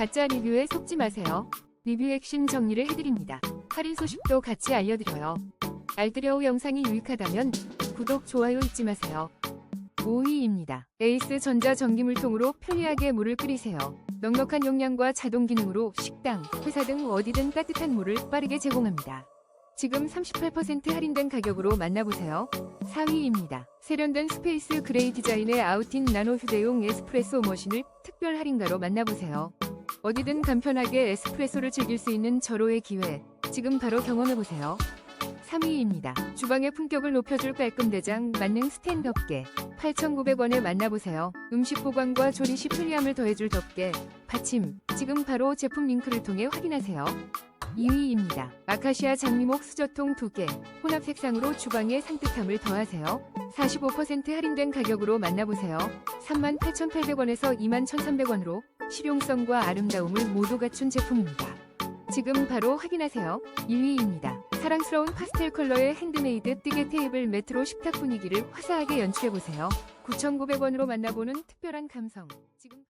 가짜 리뷰에 속지 마세요. 리뷰 액션 정리를 해드립니다. 할인 소식도 같이 알려드려요. 알뜰여우 영상이 유익하다면 구독, 좋아요 잊지 마세요. 5위입니다. 에이스 전자 전기물통으로 편리하게 물을 끓이세요. 넉넉한 용량과 자동 기능으로 식당, 회사 등 어디든 따뜻한 물을 빠르게 제공합니다. 지금 38% 할인된 가격으로 만나보세요. 4위입니다. 세련된 스페이스 그레이 디자인의 아우틴 나노 휴대용 에스프레소 머신을 특별 할인가로 만나보세요. 어디든 간편하게 에스프레소를 즐길 수 있는 절호의 기회. 지금 바로 경험해보세요. 3위입니다. 주방의 품격을 높여줄 깔끔 대장 만능 스탠 덮개. 8,900원에 만나보세요. 음식 보관과 조리 시 편리함을 더해줄 덮개. 받침. 지금 바로 제품 링크를 통해 확인하세요. 2위입니다. 아카시아 장미목 수저통 2개. 혼합 색상으로 주방의 산뜻함을 더하세요. 45% 할인된 가격으로 만나보세요. 38,800원에서 21,300원으로 실용성과 아름다움을 모두 갖춘 제품입니다. 지금 바로 확인하세요. 1위입니다. 사랑스러운 파스텔 컬러의 핸드메이드 뜨개 테이블 매트로 식탁 분위기를 화사하게 연출해보세요. 9,900원으로 만나보는 특별한 감성. 지금